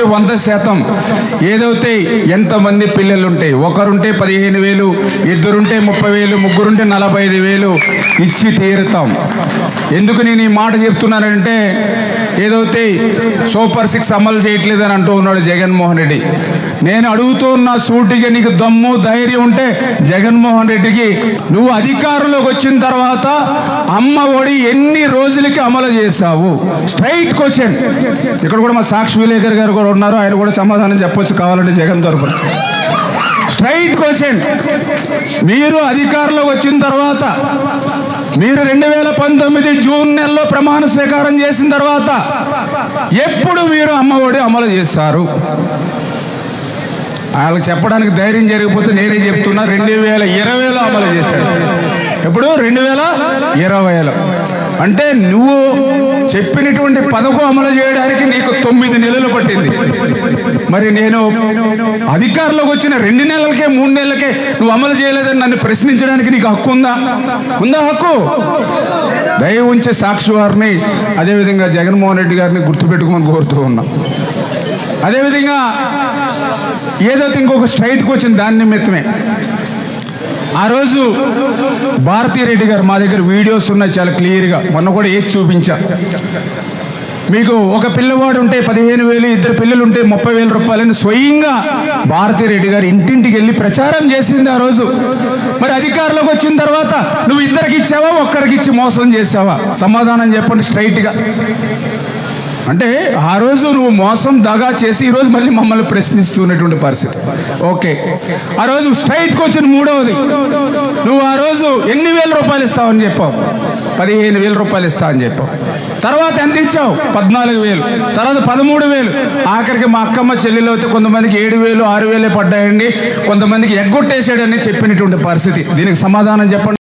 వందకి వంద శాతం ఏదైతే ఎంతమంది పిల్లలుంటే ఒకరుంటే పదిహేను వేలు ఇద్దరుంటే ముప్పై వేలు ముగ్గురుంటే నలభై ఐదు వేలు ఇచ్చి తీరుతాం. ఎందుకు నేను ఈ మాట చెప్తున్నానంటే ఏదైతే సూపర్ సిక్స్ అమలు చేయట్లేదని అంటూ ఉన్నాడు జగన్మోహన్ రెడ్డి. నేను అడుగుతున్న సూటికి సూటిగా నీకు దమ్ము ధైర్యం ఉంటే జగన్మోహన్ రెడ్డికి నువ్వు అధికారంలోకి వచ్చిన తర్వాత అమ్మ ఒడి ఎన్ని రోజులకి అమలు చేశావు? స్ట్రైట్ క్వశ్చన్ ఇక్కడ కూడా మా సాక్షి విలేకర్ గారు కూడా ఉన్నారు. ఆయన కూడా సమాధానం చెప్పొచ్చు కావాలంటే జగన్ తరపున. స్ట్రైట్ క్వశ్చన్ మీరు అధికారంలోకి వచ్చిన తర్వాత మీరు రెండు వేల పంతొమ్మిది జూన్ నెలలో ప్రమాణ స్వీకారం చేసిన తర్వాత ఎప్పుడు మీరు అమ్మఒడి అమలు చేస్తారు వాళ్ళకి చెప్పడానికి ధైర్యం జరిగిపోతే నేనే చెప్తున్నా రెండు వేల ఇరవైలో అమలు చేశాడు. ఎప్పుడు? రెండు వేల ఇరవైలో. అంటే నువ్వు చెప్పినటువంటి పథకం అమలు చేయడానికి నీకు తొమ్మిది నెలలు పట్టింది. మరి నేను అధికారంలోకి వచ్చిన రెండు నెలలకే మూడు నెలలకే నువ్వు అమలు చేయలేదని నన్ను ప్రశ్నించడానికి నీకు హక్కు ఉందా? ఉందా హక్కు? దయ ఉంచే సాక్షి వారిని అదేవిధంగా జగన్మోహన్ రెడ్డి గారిని గుర్తుపెట్టుకోమని కోరుతూ ఉన్నా. అదేవిధంగా ఏదైతే ఇంకొక స్ట్రైట్కి వచ్చింది దాని నిమిత్తమే ఆ రోజు భారతీ రెడ్డి గారు మా దగ్గర వీడియోస్ ఉన్నాయి చాలా క్లియర్గా. మొన్న కూడా ఏది చూపించా. మీకు ఒక పిల్లవాడు ఉంటే పదిహేను వేలు ఇద్దరు పిల్లలు ఉంటే ముప్పై వేల రూపాయలని స్వయంగా భారతీ రెడ్డి గారు ఇంటింటికి వెళ్ళి ప్రచారం చేసింది ఆ రోజు. మరి అధికారంలోకి వచ్చిన తర్వాత నువ్వు ఇద్దరికి ఇచ్చావా ఒక్కరికి ఇచ్చి మోసం చేసావా? సమాధానం చెప్పండి స్ట్రైట్గా. అంటే ఆ రోజు నువ్వు మోసం దగా చేసి ఈ రోజు మళ్ళీ మమ్మల్ని ప్రశ్నిస్తున్నటువంటి పరిస్థితి. ఓకే. ఆ రోజు స్ట్రైట్ క్వశ్చన్ మూడవది. నువ్వు ఆ రోజు ఎన్ని వేల రూపాయలు ఇస్తావని చెప్పావు? పదిహేను వేల రూపాయలు ఇస్తా అని చెప్పావు. తర్వాత ఎంత ఇచ్చావు? పద్నాలుగు వేలు. తర్వాత పదమూడు వేలు. ఆఖరికి మా అక్కమ్మ చెల్లెలు అయితే కొంతమందికి ఏడు వేలు ఆరు వేలే పడ్డాయండి. కొంతమందికి ఎగ్గొట్టేసాడని చెప్పినటువంటి పరిస్థితి. దీనికి సమాధానం చెప్పండి.